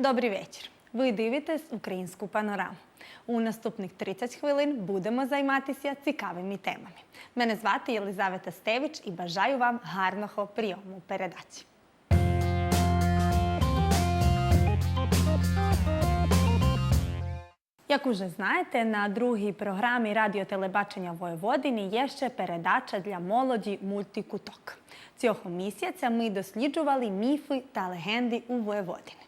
Добрий вечір. Ви дивитесь українську панораму. У наступних 30 хвилин будемо займатися цікавими темами. Мене звати Єлизавета Стевич і бажаю вам гарного прийому передачі. Як уже знаєте, на другій програмі радіотелебачення Воєводини є ще передача для молоді Мультикуток. Цього місяця ми досліджували міфи та легенди у Воєводини.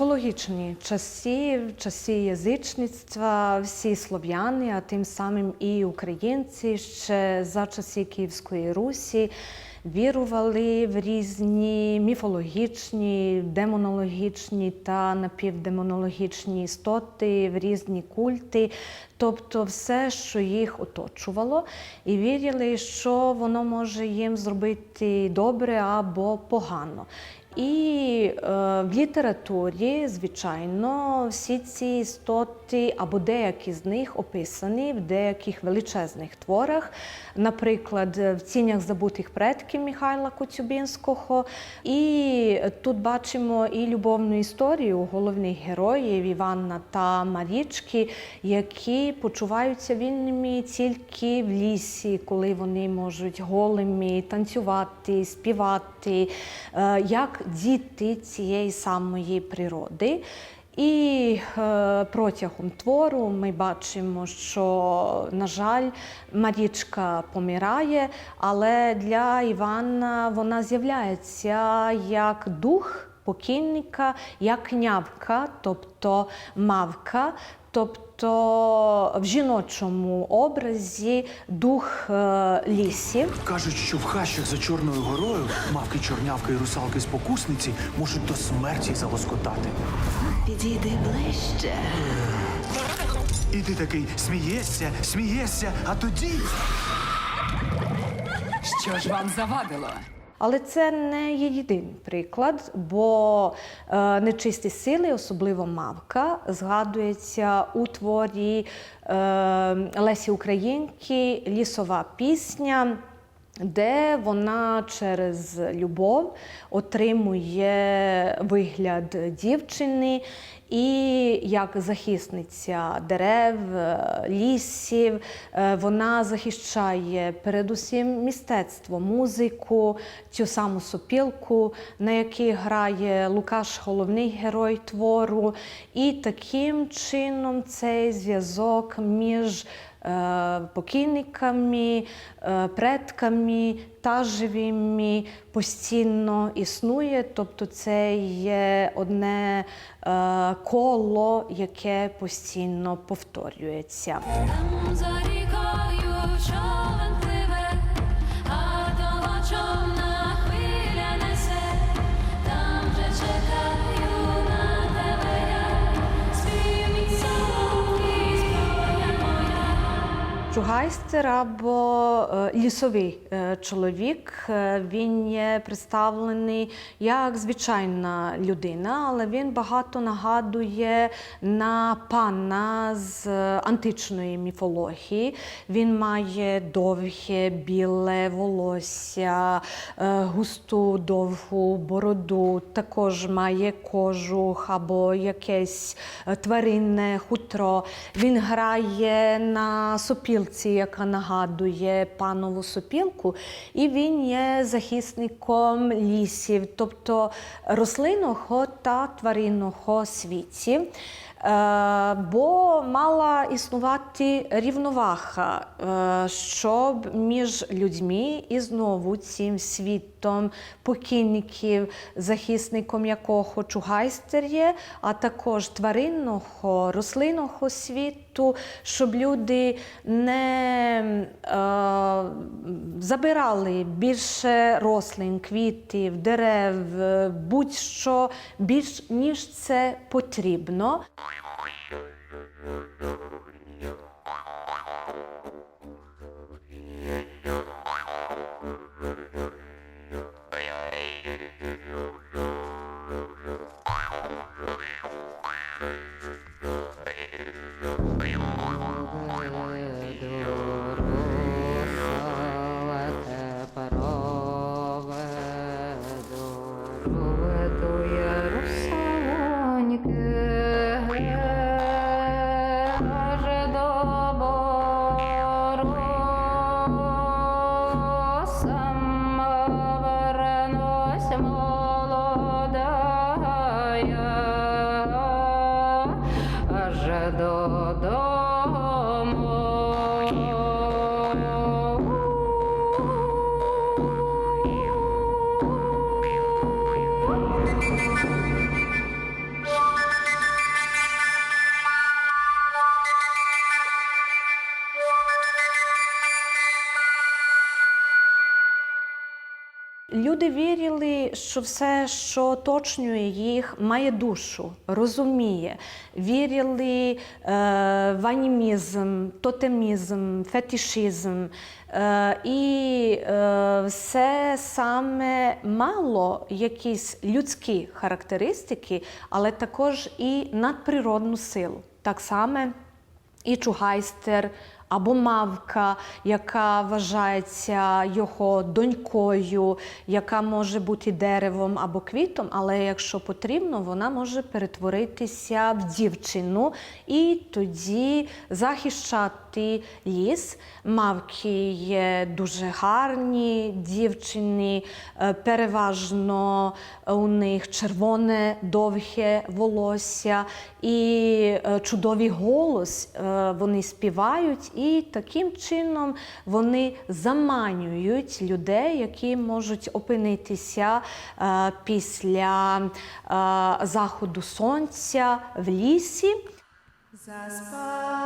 Міфологічні часи, часи язичництва, всі слов'яни, а тим самим і українці ще за часи Київської Русі вірували в різні міфологічні, демонологічні та напівдемонологічні істоти, в різні культи, тобто все, що їх оточувало, і вірили, що воно може їм зробити добре або погано. І е, в літературі, звичайно, всі ці істоти або деякі з них описані в деяких величезних творах, наприклад, в тінях забутих предків Михайла Коцюбинського. І тут бачимо і любовну історію головних героїв Івана та Марічки, які почуваються вільними тільки в лісі, коли вони можуть голими танцювати, співати, е, як діти цієї самої природи. І е, протягом твору ми бачимо, що, на жаль, Марічка помирає, але для Івана вона з'являється як дух покійника, як нявка, тобто мавка, тобто в жіночому образі дух е, лісів. Кажуть, що в хащах за Чорною горою мавки, чорнявки і русалки спокусниці можуть до смерті залоскотати. Підійди ближче. І ти такий смієшся, смієшся, а тоді. Що ж вам завадило? Але це не є єдиний приклад, бо е, нечисті сили, особливо мавка, згадується у творі е, Лесі Українки Лісова пісня. Де вона через любов отримує вигляд дівчини і як захисниця дерев, е, лісів, е, вона захищає передусім мистецтво, музику, цю саму сопілку, на якій грає Лукаш, головний герой твору. І таким чином цей зв'язок між покійниками, е, предками та живими постійно існує. Тобто це є одне е, коло, яке постійно повторюється. Там за рікою човен Чугайстер або е, лісовий е, чоловік. е, Він є представлений як звичайна людина, але він багато нагадує на пана з античної міфології. Він має довге біле волосся, густу довгу бороду, також має кожух або якесь тваринне хутро. Він грає на сопілці, яка нагадує панову сопілку, і він є захисником лісів, тобто рослинного та тваринного світі. Е, бо мала існувати рівновага, е, щоб між людьми і знову цим світом покійників, захисником якого чугайстер є, а також тваринного, рослинного світу, щоб люди не е, забирали більше рослин, квітів, дерев, будь-що більш ніж це потрібно. Yeah. Що все, що оточнює їх, має душу, розуміє. Вірили е, в анімізм, тотемізм, фетишизм. Е, і е, все саме мало якісь людські характеристики, але також і надприродну силу. Так само і чугайстер або мавка, яка вважається його донькою, яка може бути деревом або квітом, але якщо потрібно, вона може перетворитися в дівчину і тоді захищати ліс. Мавки є дуже гарні дівчини, е, переважно у них червоне довге волосся і е, чудовий голос. Е, Вони співають, і таким чином вони заманюють людей, які можуть опинитися е, після е, заходу сонця в лісі. у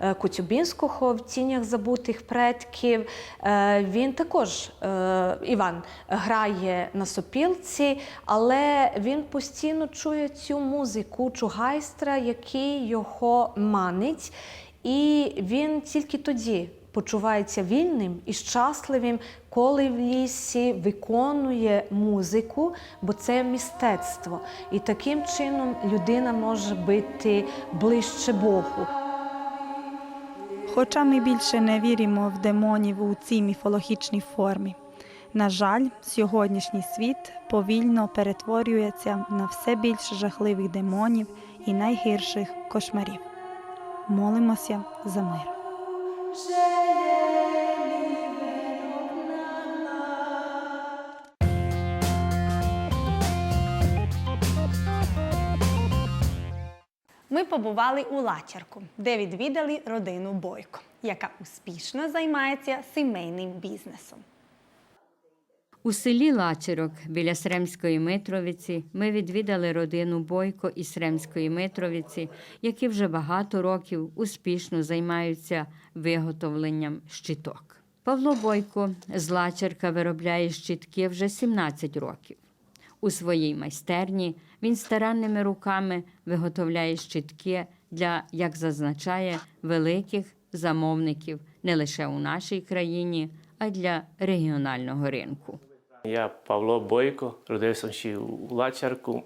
е, Коцюбинського в тінях забутих предків. Е, Він також е, Іван грає на сопілці, але він постійно чує цю музику чугайстра, який його манить, і він тільки тоді. Почувається вільним і щасливим, коли в лісі виконує музику, бо це мистецтво. І таким чином людина може бути ближче Богу. Хоча ми більше не віримо в демонів у цій міфологічній формі. На жаль, сьогоднішній світ повільно перетворюється на все більш жахливих демонів і найгірших кошмарів. Молимося за мир. Ми побували у Лачарку, де відвідали родину Бойко, яка успішно займається сімейним бізнесом. У селі Лачерок біля Сремської Митровиці ми відвідали родину Бойко із Сремської Митровиці, які вже багато років успішно займаються виготовленням щиток. Павло Бойко з Лачерка виробляє щитки вже 17 років. У своїй майстерні він старанними руками виготовляє щитки для, як зазначає, великих замовників не лише у нашій країні, а й для регіонального ринку. Я Павло Бойко, родився ще у Лачарку.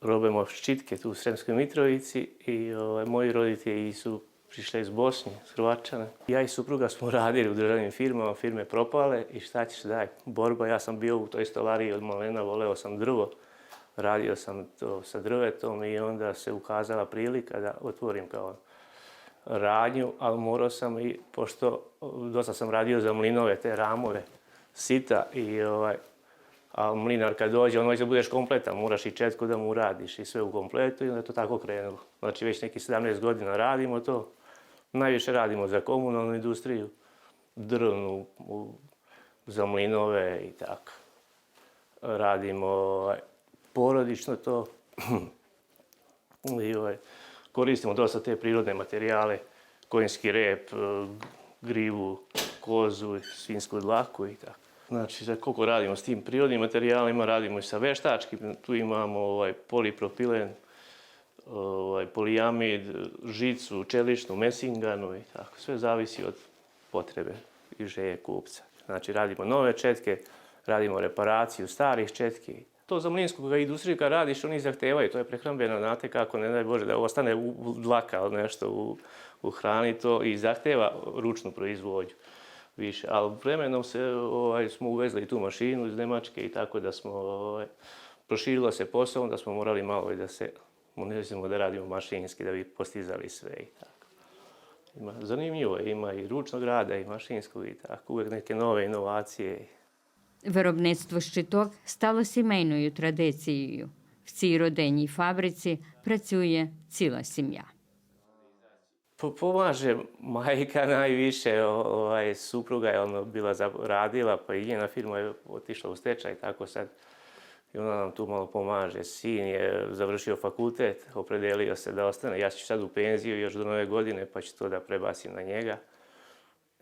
Робимо щітки тут у Сремській Митровиці. І ovaj, moji roditelji su prišli iz Bosne, s Hrvačana. Ja i supruga smo radili u državnim firmama, firme propale i šta ćeš daj, borba. Ja sam bio u toj stolariji od malena, voleo sam drvo. Radio sam to sa drvetom i onda se ukazala prilika da otvorim kao radnju, ali morao sam i, pošto dosta sam radio za mlinove, te ramove, sita i ovaj, a mlinar kad dođe, on hoće da budeš kompletan, moraš i četku da mu uradiš i sve u kompletu i onda je to tako krenulo. Znači već neki 17 godina radimo to, najviše radimo za komunalnu industriju, drvnu, za mlinove i tako. Radimo ovaj, porodično to, i ovaj, koristimo dosta te prirodne materijale, konjski rep, e, grivu, kozu, svinsku dlaku i tako. Znači, za koliko radimo s tim prirodnim materijalima, radimo i sa veštačkim, tu imamo ovaj, polipropilen, ovaj, polijamid, žicu, čeličnu, mesinganu i tako. Sve zavisi od potrebe i želje kupca. Znači, radimo nove četke, radimo reparaciju starih četki. To za mlinskog industriju kad radiš, oni zahtevaju, to je prehrambeno, znate kako, ne daj Bože, da ostane u- dlaka ili nešto u, u hrani, to i zahteva ručnu proizvodnju više. Ali vremenom se, ovaj, smo uvezli tu mašinu iz Nemačke i tako da smo, ovaj, proširilo se posao, onda smo morali malo i da se modernizujemo, da radimo mašinski, da bi postizali sve i tako. Ima, zanimljivo je, ima i ručnog rada i mašinskog i tako, uvijek neke nove inovacije. Виробництво щиток стало сімейною традицією. В цій родинній фабриці працює ціла сім'я. Po- Pomaže majka najviše, ovaj, supruga je ono bila radila, pa i njena firma je otišla u stečaj, tako sad. I ona nam tu malo pomaže. Sin je završio fakultet, opredelio se da ostane. Ja ću sad u penziju još do nove godine, pa ću to da prebacim na njega.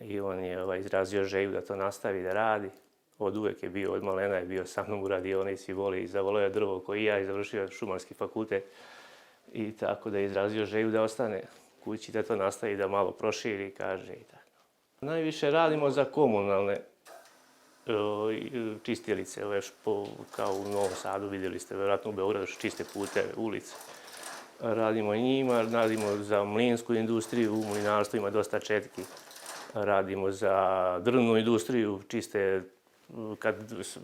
I on je ovaj, izrazio želju da to nastavi da radi. Od uvek je bio, od malena je bio sa mnom u radionici, voli i zavoleo je drvo koji ja i završio šumarski fakultet. I tako da je izrazio želju da ostane kući, da to nastavi, da malo proširi, kaže i tako. Najviše radimo za komunalne čistilice, ove špo, kao u Novom Sadu, vidjeli ste, vjerojatno u Beogradu čiste puteve, ulice. Radimo njima, radimo za mlinsku industriju, u mlinarstvu ima dosta četki. Radimo za drvnu industriju, čiste, kad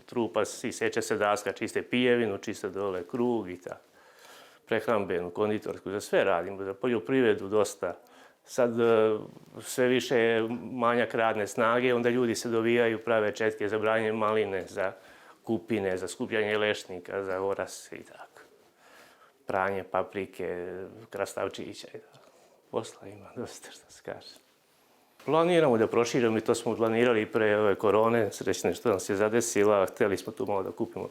trupa i seče se daska, čiste pijevinu, čiste dole krug i tako prehrambenu, konditorsku, za sve radimo, za poljoprivredu dosta. Sad e, sve više manjak radne snage, onda ljudi se dovijaju, prave četke za branje maline, za kupine, za skupljanje lešnika, za oras i tako. Pranje paprike, krastavčića i tako. Posla ima dosta, što se kaže. Planiramo da proširimo i to smo planirali pre ove korone, srećne što nam se zadesila, hteli smo tu malo da kupimo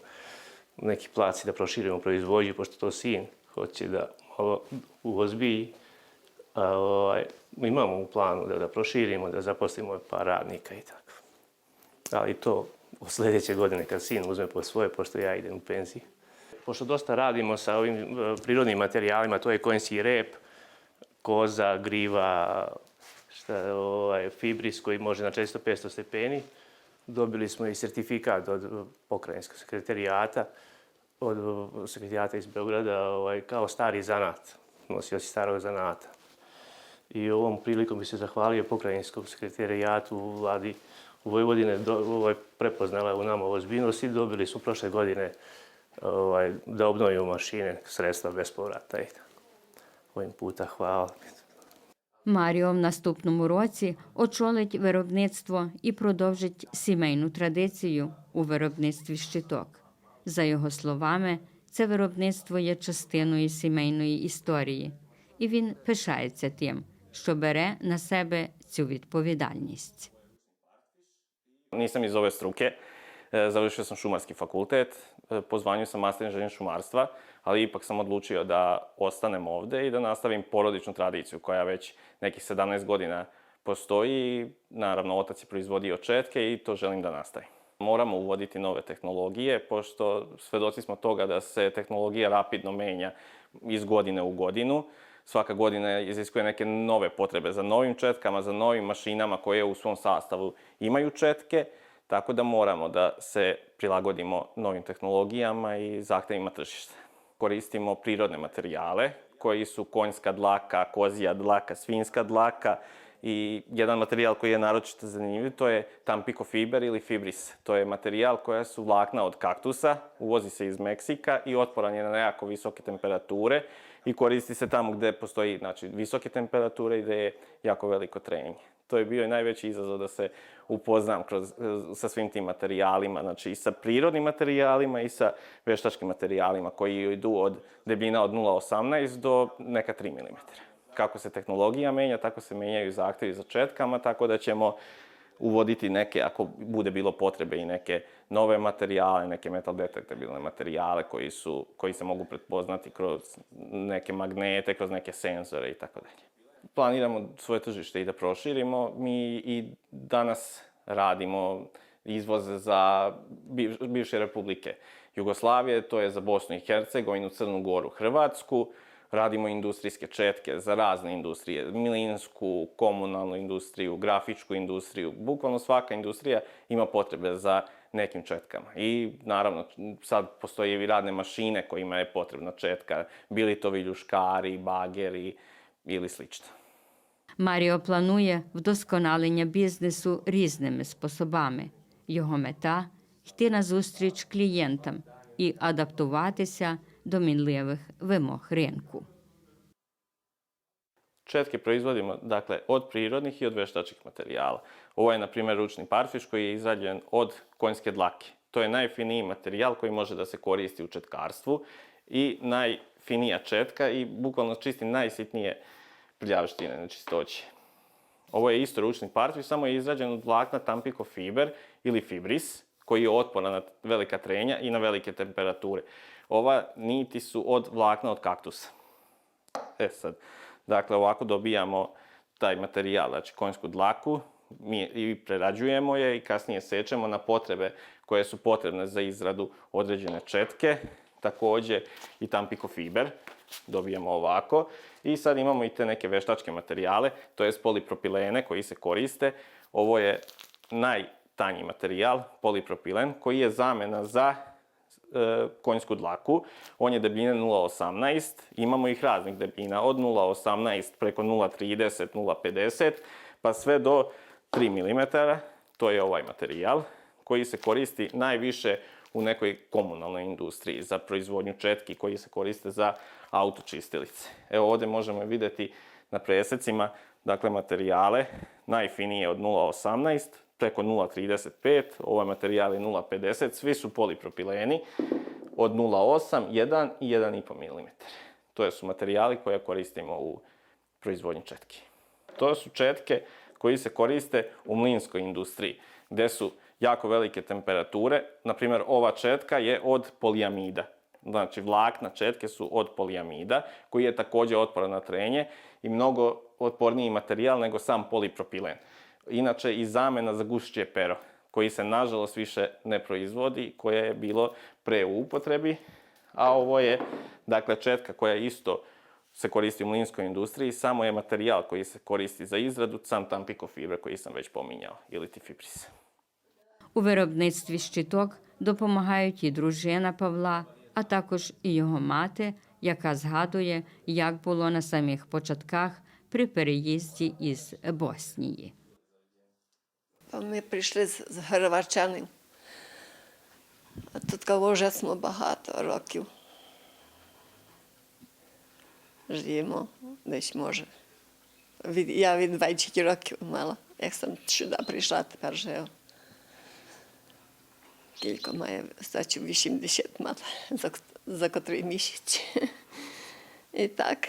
neki plac i da proširimo proizvodnju, pošto to sin hoće da malo uozbiji. Ovaj, imamo u planu da, da proširimo, da zaposlimo par radnika i tako. Ali to od sljedeće godine kad sin uzme po svoje, pošto ja idem u penziju. Pošto dosta radimo sa ovim e, prirodnim materijalima, to je konjski rep, koza, griva, šta, ovaj, fibris koji može na 400-500 stepeni. Dobili smo i sertifikat od pokrajinskog sekretarijata, od sekretarijata iz Beograda, ovaj, kao stari zanat, nosioci starog zanata. I ovom prilikom bi se zahvalio pokrajinskom sekretarijatu u vladi u Vojvodine, do, ovaj, prepoznala je u nama ozbiljnost i dobili smo prošle godine ovaj, da obnovimo mašine, sredstva bez povrata. I tako. Ovim puta hvala. Маріо в наступному році очолить виробництво і продовжить сімейну традицію у виробництві щиток. За його словами, це виробництво є частиною сімейної історії, і він пишається тим, що бере на себе цю відповідальність. Nisam iz ove struke, E, Završio sam šumarski fakultet, e, po zvanju sam master inženjer šumarstva, ali ipak sam odlučio da ostanem ovde i da nastavim porodičnu tradiciju koja već nekih 17 godina postoji. Naravno, otac je proizvodio četke i to želim da nastavim. Moramo uvoditi nove tehnologije, pošto svedoci smo toga da se tehnologija rapidno menja iz godine u godinu. Svaka godina iziskuje neke nove potrebe za novim četkama, za novim mašinama koje u svom sastavu imaju četke, tako da moramo da se prilagodimo novim tehnologijama i zahtevima tržišta. Koristimo prirodne materijale koji su konjska dlaka, kozija dlaka, svinjska dlaka i jedan materijal koji je naročito zanimljiv to je Tampico fiber ili fibris. To je materijal koja su vlakna od kaktusa, uvozi se iz Meksika i otporan je na jako visoke temperature i koristi se tamo gde postoji znači, visoke temperature i gde je jako veliko trenje. To je bio i najveći izazov da se upoznam kroz, sa svim tim materijalima, znači i sa prirodnim materijalima i sa veštačkim materijalima koji idu od debljina od 0,18 do neka 3 mm. Kako se tehnologija menja, tako se menjaju zahtevi za četkama, tako da ćemo uvoditi neke, ako bude bilo potrebe, i neke nove materijale, neke metal detektabilne materijale koji, su, koji se mogu pretpoznati kroz neke magnete, kroz neke senzore i tako dalje. Planiramo svoje tržište i da proširimo. Mi i danas radimo izvoze za biv- bivše republike Jugoslavije, to je za Bosnu i Hercegovinu, Crnu Goru, Hrvatsku. Radimo industrijske četke za razne industrije, milinsku, komunalnu industriju, grafičku industriju. Bukvalno svaka industrija ima potrebe za nekim četkama. I naravno, sad postoje i radne mašine kojima je potrebna četka, bili to viljuškari, bageri ili slično. Маріо планує вдосконалення бізнесу різними способами. Його мета йти назустріч клієнтам і адаптуватися до мінливих вимог ринку. Četke proizvodimo dakle, od prirodnih i od veštačkih materijala. Ovo je, na primjer, ručni parfiš koji je izrađen od konjske dlake. To je najfiniji materijal koji može da se koristi u četkarstvu i najfinija četka i bukvalno čisti najsitnije prljavštine, nečistoće. Ovo je isto ručni parfiš, samo je izrađen od vlakna Tampico fiber ili fibris, koji je otporan na velika trenja i na velike temperature. Ova niti su od vlakna od kaktusa. E sad, dakle, ovako dobijamo taj materijal, znači konjsku dlaku, mi i prerađujemo je i kasnije sečemo na potrebe koje su potrebne za izradu određene četke, takođe i Tampico fiber, dobijemo ovako. I sad imamo i te neke veštačke materijale, to je polipropilene koji se koriste. Ovo je najtanji materijal, polipropilen, koji je zamena za konjsku dlaku. On je debljine 0,18. Imamo ih raznih debljina, od 0,18 preko 0,30, 0,50, pa sve do 3 mm. To je ovaj materijal koji se koristi najviše u nekoj komunalnoj industriji za proizvodnju četki koji se koriste za autočistilice. Evo ovde možemo videti na presecima, dakle materijale, najfinije od 0,18 preko 0,35, ovaj materijal je 0,50, svi su polipropileni od 0,8, 1 i 1,5 mm. To su materijali koje koristimo u proizvodnji četki. To su četke koji se koriste u mlinskoj industriji, gde su jako velike temperature. Naprimjer, ova četka je od polijamida. Znači, vlakna četke su od polijamida, koji je takođe otporan na trenje i mnogo otporniji materijal nego sam polipropilen. Inače, i zamena za gušće pero, koji se nažalost više ne proizvodi, koje je bilo pre u upotrebi, a ovo je, dakle, četka koja isto se koristi u mlinskoj industriji, samo je materijal koji se koristi za izradu sam Tampico fibre koji sam već pominjao, ili ti fibris. У виробництві щиток допомагають і дружина Павла, а також і його мати, яка згадує, як було на самих початках при переїзді із Боснії. Ми прийшли з, Гарварчани. Тут кого вже smo багато років. Живемо десь може. Від, я від 20 років мала. Як сам сюди прийшла, тепер живу. Кілько має стачу 80 мала за, за котрий місяць. І так,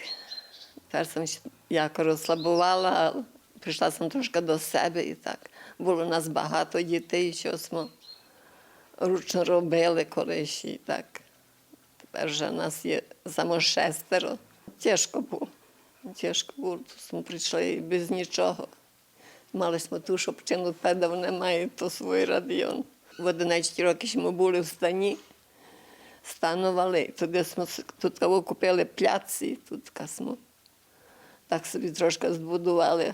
тепер як розслабувала, прийшла сам трошки до себе і так. Було нас багато дітей, що смо ручно робили колись і так. Тепер вже нас є само шестеро. Тяжко було. Тяжко було. Тут Ми прийшли і без нічого. Мали ми ту, що педав немає, то свій радіон. В 11 років ми були в стані, станували. Туди ми тут купили пляці, тут касмо. Так собі трошки збудували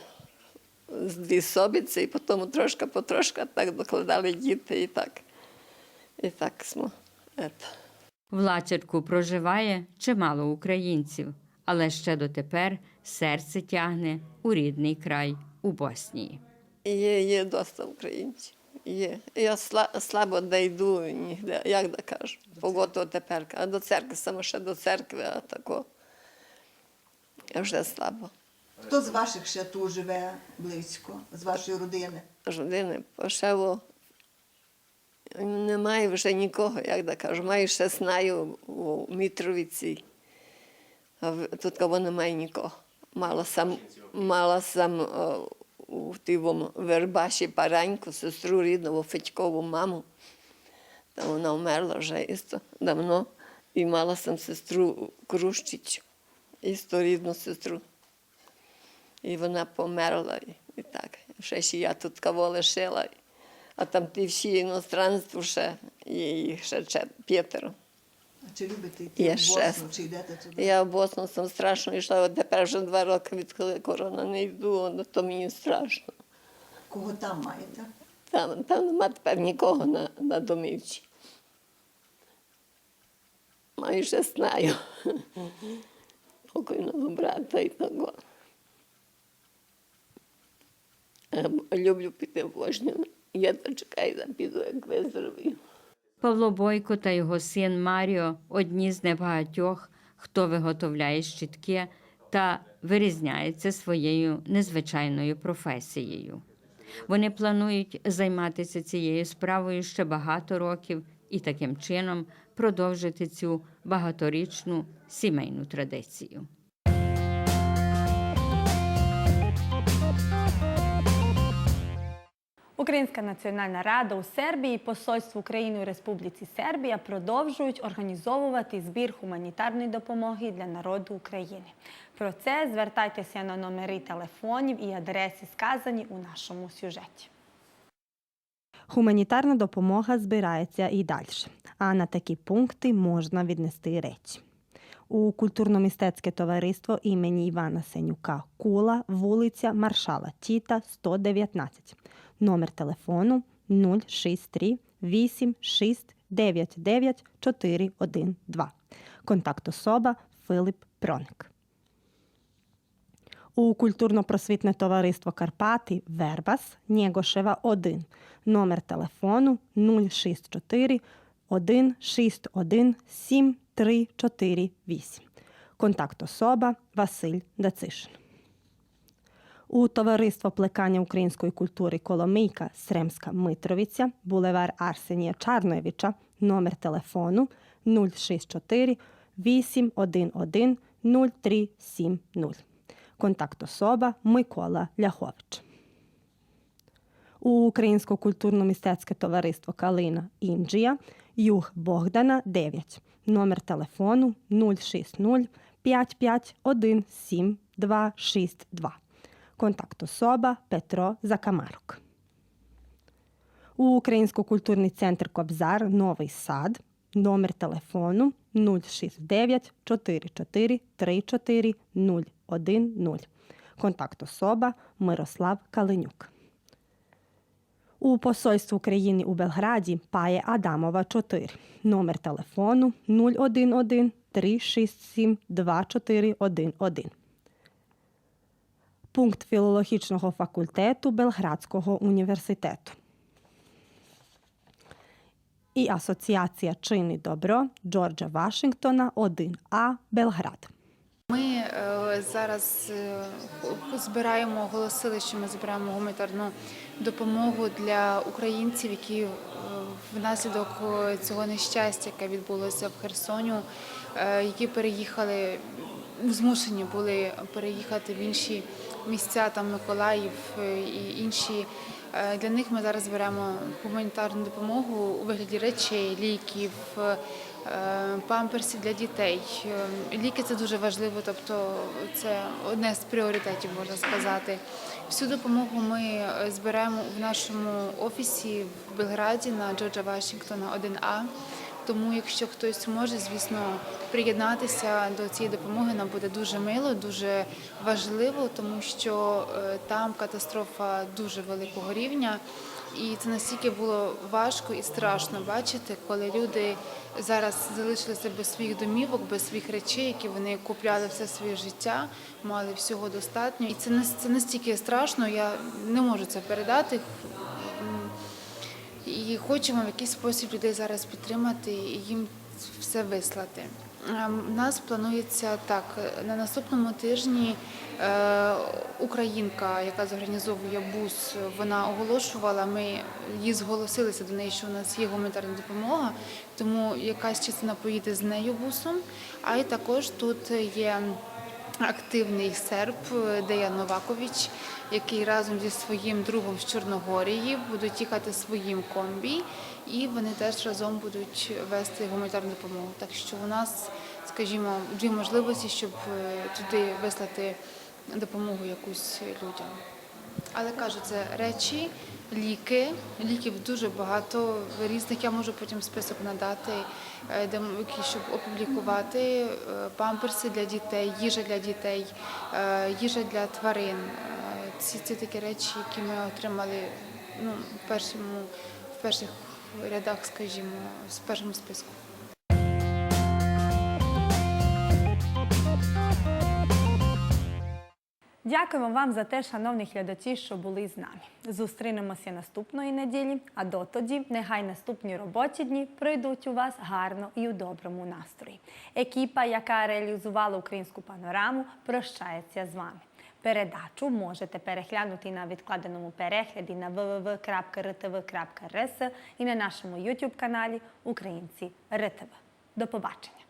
з дві собіці, і потім трошки потрошки так докладали діти і так. І так смо. В Лачерку проживає чимало українців, але ще дотепер серце тягне у рідний край у Боснії. Є, є доста українців. Є. Я сла- слабо дійду ніде, як да кажу. Погоду тепер. А до церкви, саме ще до церкви, а тако. Вже слабо. Хто з ваших ще тут живе близько, з вашої родини? Родини пошево. Немає вже нікого, як да кажу. Маю ще знаю у Мітровіці. А тут кого немає нікого. Мала сам, мала сам о, у тивому Вербаші параньку, сестру рідного Федькову маму. Та вона вмерла вже істо давно. І мала сам сестру Крущич, істо рідну сестру. І вона померла. І, так. Ще ще я тут кого лишила. А там ті всі іностранство ще, і їх ще п'ятеро. А Чи любите йти Є в Босну, шест. чи йдете туди? Я в Босну сам страшно йшла, от тепер вже два роки, відколи корона не йду, ну, то мені страшно. Кого там маєте? Там, там нема тепер нікого на, на домівці. Маю ще знаю. Покойного брата і того. Люблю піти в Божню. Я дочекаю, там піду, як виздоровію. Павло Бойко та його син Маріо одні з небагатьох, хто виготовляє щітки та вирізняється своєю незвичайною професією. Вони планують займатися цією справою ще багато років і таким чином продовжити цю багаторічну сімейну традицію. Українська національна рада у Сербії Посольство України у Республіці Сербія продовжують організовувати збір гуманітарної допомоги для народу України. Про це звертайтеся на номери телефонів і адреси, сказані у нашому сюжеті. Гуманітарна допомога збирається і далі, а на такі пункти можна віднести речі. У культурно-мистецьке товариство імені Івана Сенюка Кула, вулиця Маршала Тіта, 119. Номер телефону 063 86 99 412. Контакт особа Филип Проник. У культурно-просвітне товариство Карпати Вербас Нєгошева 1. Номер телефону 064 161 7348. Контакт особа Василь Дацишин. У товариство плекання української культури Коломийка Сремська Митровиця, булевар Арсенія Чарноєвича, номер телефону 064 811 0370. Контакт особа Микола Ляхович. У Українсько культурно-мистецьке товариство Калина Інджія Юг Богдана 9. Номер телефону 060 551 7262. Контакт особа Петро Закамарок. У Українсько-культурний центр Кобзар Новий Сад. Номер телефону 069 44 34 010. Контакт особа Мирослав Калинюк. У Посольстві України у Белграді Пає Адамова 4. Номер телефону 011 367 2411. Пункт філологічного факультету Белградського університету. І Асоціація Чини добро Джорджа Вашингтона 1А Белград. Ми е, зараз е, збираємо, оголосили, що ми збираємо гуманітарну допомогу для українців, які е, внаслідок цього нещастя, яке відбулося в Херсоні, е, які переїхали, змушені були переїхати в інші місця, там Миколаїв е, і інші Е, Для них ми зараз беремо гуманітарну допомогу у вигляді речей, ліків, е, памперсів для дітей. Ліки це дуже важливо, тобто це одне з пріоритетів, можна сказати. Всю допомогу ми зберемо в нашому офісі в Белграді на Джорджа Вашингтона 1А. Тому, якщо хтось може, звісно, приєднатися до цієї допомоги, нам буде дуже мило, дуже важливо, тому що е, там катастрофа дуже великого рівня. І це настільки було важко і страшно бачити, коли люди зараз залишилися без своїх домівок, без своїх речей, які вони купляли все своє життя, мали всього достатньо. І це це настільки страшно, я не можу це передати. І хочемо в якийсь спосіб людей зараз підтримати і їм все вислати. У нас планується так на наступному тижні. е, Українка, яка зорганізовує бус, вона оголошувала. Ми її зголосилися до неї, що у нас є гуманітарна допомога, тому якась частина поїде з нею бусом. А й також тут є активний серб Деян Новакович, який разом зі своїм другом з Чорногорії будуть їхати своїм комбі, і вони теж разом будуть вести гуманітарну допомогу. Так що у нас, скажімо, дві можливості, щоб е, туди вислати допомогу якусь людям. Але кажу, це речі, ліки. Ліків дуже багато різних. Я можу потім список надати, е, де щоб опублікувати е, памперси для дітей, їжа для дітей, е, їжа для тварин. Ці це такі речі, які ми отримали ну, в першому в перших рядах, скажімо, в першому списку. Дякуємо вам за те, шановні глядачі, що були з нами. Зустрінемося наступної неділі, а дотоді нехай наступні робочі дні пройдуть у вас гарно і у доброму настрої. Екіпа, яка реалізувала українську панораму, прощається з вами. Передачу можете переглянути на відкладеному перегляді на www.rtv.rs і на нашому YouTube каналі Українці РТВ. До побачення!